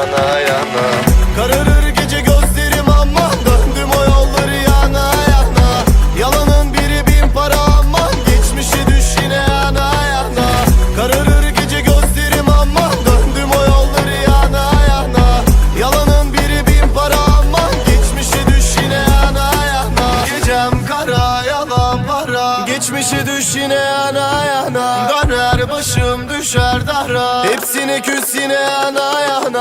yana yana. Kararır gece gözlerim aman. Döndüm o yolları yana yana. Yalanın biri bin para aman. Geçmişi düş yine yana yana. Kararır gece gözlerim aman. Döndüm o yolları yana yana. Yalanın biri bin para aman. Geçmişi düş yine yana yana. Gecem kara yalan para. Geçmişi düş yine yana yana. Döner başım düşer dara. Hepsine küs yine yana yana.